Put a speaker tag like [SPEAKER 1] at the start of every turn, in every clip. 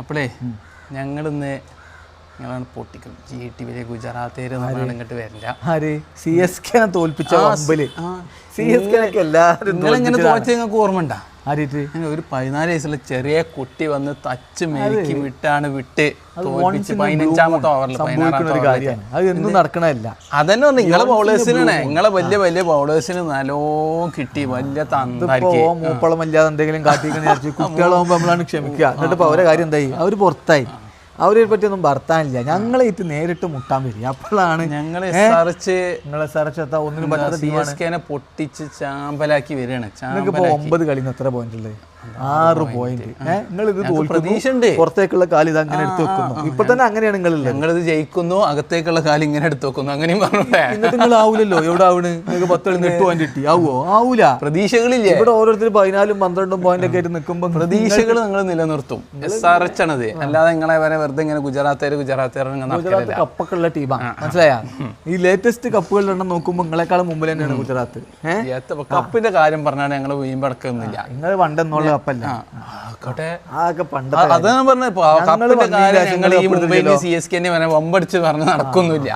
[SPEAKER 1] അപ്പോളേ ഞങ്ങളിന്ന് ഞങ്ങളാണ് പൊട്ടിക്കുന്നത്. G T വിയിലെ ഗുജറാത്തേര് ഇങ്ങോട്ട് വരില്ല
[SPEAKER 2] ആര്? സി എസ് കെ തോൽപ്പിച്ച വമ്പൽ. സി എസ് കെ എല്ലാരും
[SPEAKER 1] നിങ്ങളിങ്ങനെ തോറ്റ നിങ്ങൾക്ക് ഓർമ്മ ഉണ്ടാ അങ്ങനെ ഒരു പതിനാല് വയസ്സുള്ള ചെറിയ കുട്ടി വന്ന് തച്ച് മേലേക്ക് വിട്ടാണ് വിട്ട് പതിനഞ്ചാമത്തെ ഓവറിൽ
[SPEAKER 2] എന്നും
[SPEAKER 1] അതന്നെ പറഞ്ഞു നിങ്ങളെ ബൗളേഴ്സിനാണ് നിങ്ങളെ വലിയ വലിയ ബൗളേഴ്സിന് നല്ലോ കിട്ടി വലിയ
[SPEAKER 2] മൂപ്പളം അല്ലാതെ എന്തെങ്കിലും കാട്ടിക്കണ വിചാരിച്ചു കുട്ടികളാകുമ്പോ നമ്മളാണ് ക്ഷമിക്കുക. എന്നിട്ട് അവരെ കാര്യം എന്തായി? അവർ പുറത്തായി. അവരെ പറ്റിയൊന്നും ഭർത്താനില്ല ഞങ്ങളെ ഇത് നേരിട്ട് മുട്ടാൻ വരിക അപ്പോഴാണ്
[SPEAKER 1] ഞങ്ങളെ സെർച്ച്
[SPEAKER 2] നിങ്ങളെ സറച്ചെത്താ ഒന്നിനും പറ്റാത്ത
[SPEAKER 1] പൊട്ടിച്ച് ചാമ്പലാക്കി വരികയാണ്.
[SPEAKER 2] നിങ്ങൾക്ക് ഒമ്പത് കളിന്ന് എത്ര പോയിന്റ് ഉള്ളത്? ആറ് പോയിന്റ് നിങ്ങൾ ഇത് തോൽക്കുന്നു.
[SPEAKER 1] പ്രതീക്ഷ
[SPEAKER 2] പുറത്തേക്കുള്ള കാലി ഇത് അങ്ങനെ എടുത്തു വെക്കുന്നു. ഇപ്പൊ തന്നെ അങ്ങനെയാണ് നിങ്ങൾ
[SPEAKER 1] നിങ്ങൾ ഇത് ജയിക്കുന്നു അകത്തേക്കുള്ള കാലി ഇങ്ങനെ എടുത്തു വെക്കുന്നു. അങ്ങനെയും പറഞ്ഞേ
[SPEAKER 2] എന്നിട്ട് നിങ്ങൾ ആവൂലല്ലോ. എവിടെ ആവണ്? നിങ്ങൾക്ക് പത്ത് എട്ട് പോയിന്റ് കിട്ടി. ആവോ? ആവൂല.
[SPEAKER 1] പ്രതീക്ഷകളില്ലേ?
[SPEAKER 2] ഇവിടെ ഓരോരുത്തർ പതിനാലും പന്ത്രണ്ടും പോയിന്റ് ഒക്കെ ആയിട്ട് നിൽക്കുമ്പോൾ
[SPEAKER 1] പ്രതീക്ഷകൾ നിങ്ങൾ നിലനിർത്തും. എസ് ആർ എച്ച് ആണത്. അല്ലാതെ നിങ്ങളെ വരെ വെറുതെ ഇങ്ങനെ ഗുജറാത്തേര് ഗുജറാത്തേര് ഗുജറാത്ത്
[SPEAKER 2] കപ്പൊക്കെ ഉള്ള ടീമാണ് മനസ്സിലായാ? ഈ ലേറ്റസ്റ്റ് കപ്പുകളിലെണ്ണം നോക്കുമ്പോൾ നിങ്ങളെക്കാളും മുമ്പിൽ തന്നെയാണ് ഗുജറാത്ത്.
[SPEAKER 1] കപ്പിന്റെ കാര്യം പറഞ്ഞാണ് ഞങ്ങൾ വീമ്പടക്കുന്നില്ല
[SPEAKER 2] നിങ്ങൾ പണ്ടെന്നുള്ള
[SPEAKER 1] കപ്പിന്റെ കാര്യം. ഞങ്ങൾ ഈ സി എസ് കെ വമ്പടിച്ച് പറഞ്ഞ് നടക്കൊന്നുമില്ല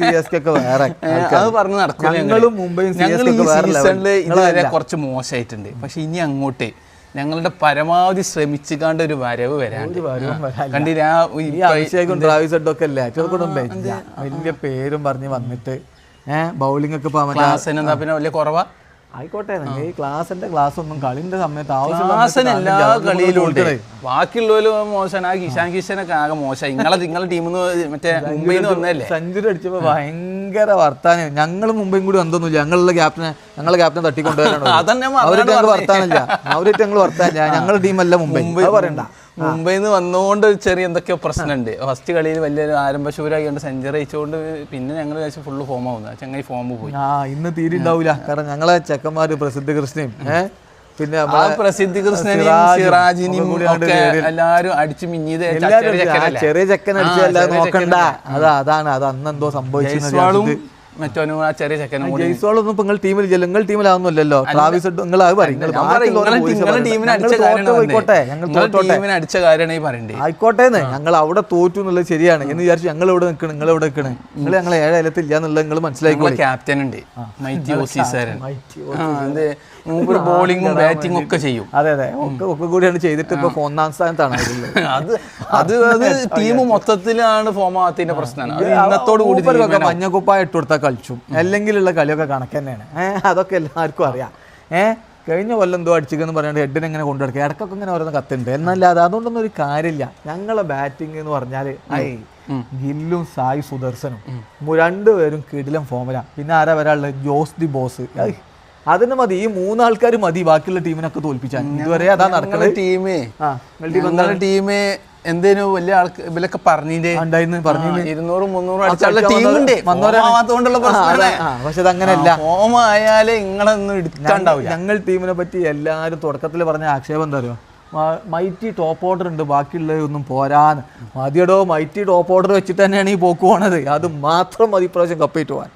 [SPEAKER 2] സി എസ് കെ ഒക്കെ വേറെ
[SPEAKER 1] അത് പറഞ്ഞ്
[SPEAKER 2] മുംബൈ
[SPEAKER 1] ഞങ്ങൾ ഈ ഇതുവരെ കുറച്ച് മോശമായിട്ടുണ്ട് പക്ഷെ ഇനി അങ്ങോട്ട് ഞങ്ങളുടെ പരമാവധി ശ്രമിച്ചുകാണ്ട് ഒരു വരവ് വരാണ്ട്. കണ്ടില്ല?
[SPEAKER 2] അഭിഷേകും ട്രാവിസ് ഒക്കെ അല്ലേ? വലിയ പേരും പറഞ്ഞ് വന്നിട്ട്. ഏഹ് ബൗളിംഗ് ഒക്കെ
[SPEAKER 1] പിന്നെ വലിയ കുറവാ?
[SPEAKER 2] ആയിക്കോട്ടെ ഈ ക്ലാസിന്റെ ക്ലാസ് ഒന്നും കളിന്റെ സമയത്ത്
[SPEAKER 1] ക്ലാസ്സിന് എല്ലാ കളിയിലും ഉണ്ട്. ബാക്കിയുള്ളവരും മോശമാണ് ആ കിഷാൻ കിഷനൊക്കെ ആകെ മോശം. നിങ്ങളെ നിങ്ങളെ ടീമിൽ നിന്ന് മറ്റേ മുംബൈയിൽ നിന്ന് വന്നല്ലേ
[SPEAKER 2] സെഞ്ചുറി അടിച്ചപ്പോ ഭയങ്കര വർത്താനം. ഞങ്ങൾ മുംബൈയും കൂടി എന്തൊന്നുമില്ല ഞങ്ങളുടെ ക്യാപ്റ്റനെ ഞങ്ങളെ അവരായിട്ട്
[SPEAKER 1] പറഞ്ഞത്
[SPEAKER 2] ഞങ്ങൾ വർത്താനില്ല. അവരുടെ ഞങ്ങൾ വർത്താനില്ല. ഞങ്ങളുടെ ടീമല്ല മുംബൈ. പറയണ്ട.
[SPEAKER 1] മുംബൈയിൽ നിന്ന് വന്നുകൊണ്ട് ഒരു ചെറിയ എന്തൊക്കെയോ പ്രശ്നമുണ്ട് ഫസ്റ്റ് കളിയിൽ വലിയൊരു ആരംഭശൂരായി സെഞ്ചറി അയച്ചുകൊണ്ട് പിന്നെ ഞങ്ങൾ കഴിച്ച് ഫുള്ള് ഫോം ആവുന്നത് ചങ്ങായി ഫോം പോയി.
[SPEAKER 2] ആ ഇന്ന് തീരെ ഉണ്ടാവില്ല കാരണം ഞങ്ങളെ ചെക്കന്മാര് പ്രസിദ്ധ കൃഷ്ണയും പിന്നെ
[SPEAKER 1] പ്രസിദ്ധി കൃഷ്ണനെയും സിറാജിനെയും
[SPEAKER 2] ഒക്കെ
[SPEAKER 1] എല്ലാരും അടിച്ചു മിഞ്ഞത് ചെറിയ
[SPEAKER 2] ചെക്കൻ അടിച്ചല്ല നോക്കണ്ട. അതാ അതാണ്. അത് അന്ന് എന്തോ
[SPEAKER 1] ജയ്സ്വാളും മറ്റോനും ആ ചെറിയ ചെക്കനും കൂടി.
[SPEAKER 2] ജയ്സോളൊന്നും നിങ്ങൾ ടീമിലില്ല നിങ്ങൾ ട്രാവിസ് നിങ്ങൾ.
[SPEAKER 1] ടീമിനെ
[SPEAKER 2] ഞങ്ങൾ
[SPEAKER 1] അടിച്ച കാര്യമാണ് ഈ പറയണ്ടേ?
[SPEAKER 2] അവിടെ തോറ്റു എന്നുള്ളത് ശരിയാണ്. എന്ന് വിചാരിച്ചു ഞങ്ങൾ ഇവിടെ നിൽക്കണം നിങ്ങൾ ഇവിടെ നിൽക്കണം. നിങ്ങൾ ഞങ്ങൾ ഏഴ് അയലത്തില്ല എന്നുള്ളത് നിങ്ങൾ
[SPEAKER 1] മനസ്സിലാക്കി ക്യാപ്റ്റൻ ഉണ്ട്. മൈറ്റി ഓസീസരൻ
[SPEAKER 2] മൈറ്റി
[SPEAKER 1] അതെ മൂപ്പര് ബോളിങ്ങും ബാറ്റിംഗും ഒക്കെ ചെയ്യും.
[SPEAKER 2] അതെ അതെ. ഒക്കെ ഒക്കെ കൂടിയാണ് ചെയ്തിട്ട് ഇപ്പൊ ഒന്നാം സ്ഥാനത്താണ്
[SPEAKER 1] അത് അത് അത് ടീം മൊത്തത്തിലാണ് ഫോം ആവാത്തതിന്റെ പ്രശ്നമാണ്. ഇന്നത്തോട് കൂടി
[SPEAKER 2] മഞ്ഞക്കുപ്പായ ഇട്ടുകൊടുത്ത കളിച്ചും. അല്ലെങ്കിലുള്ള കളിയൊക്കെ കണക്ക് തന്നെയാണ്. ഏഹ് അതൊക്കെ എല്ലാവർക്കും അറിയാം. ഏഹ് കഴിഞ്ഞ കൊല്ലം എന്തോ അടിച്ചിരിക്കുന്നു പറഞ്ഞാൽ ഹെഡിനെ ഇങ്ങനെ കൊണ്ടുനടക്കുക ഇടക്കൊക്കെ ഇങ്ങനെ ഓരോന്ന് കത്തുണ്ട്. എന്നല്ലാതെ അതുകൊണ്ടൊന്നും ഒരു കാര്യമില്ല. ഞങ്ങളെ ബാറ്റിംഗ് എന്ന് പറഞ്ഞാൽ ഐ ഗില്ലും സായി സുദർശനും രണ്ടുപേരും കിടിലം ഫോമിലാണ് പിന്നെ ആരാ വരാനുള്ളത് ജോസ് ദി ബോസ്. അതിന് മതി. ഈ മൂന്നാൾക്കാർ മതി. ബാക്കിയുള്ള ടീമിനൊക്കെ തോൽപ്പിച്ചാൽ ഇതുവരെ അതാ നടക്കുന്നത്
[SPEAKER 1] ടീമേ.
[SPEAKER 2] ആ
[SPEAKER 1] എന്തേനു വലിയ ആൾക്ക് ഇവരൊക്കെ പറഞ്ഞില്ലേ ഇരുന്നൂറും മുന്നൂറും അടിച്ചുള്ള ടീമുണ്ട്.
[SPEAKER 2] പക്ഷെ
[SPEAKER 1] അതങ്ങനെയല്ല ആയാലേ നിങ്ങളൊന്നും എടുക്കാണ്ടാവില്ല
[SPEAKER 2] ഞങ്ങൾ ടീമിനെ പറ്റി എല്ലാവരും തുടക്കത്തിൽ പറഞ്ഞ ആക്ഷേപം എന്താ പറയുക മൈറ്റി ടോപ്പ് ഓർഡർ ഉണ്ട്. ബാക്കിയുള്ളതൊന്നും പോരാന്ന്. മതിയടോ മൈറ്റി ടോപ്പ് ഓർഡർ വെച്ചിട്ട് തന്നെയാണ് ഈ പോക്ക് പോണത്. അത് മാത്രം മതി ഇപ്രാവശ്യം കപ്പേറ്റ് പോകാൻ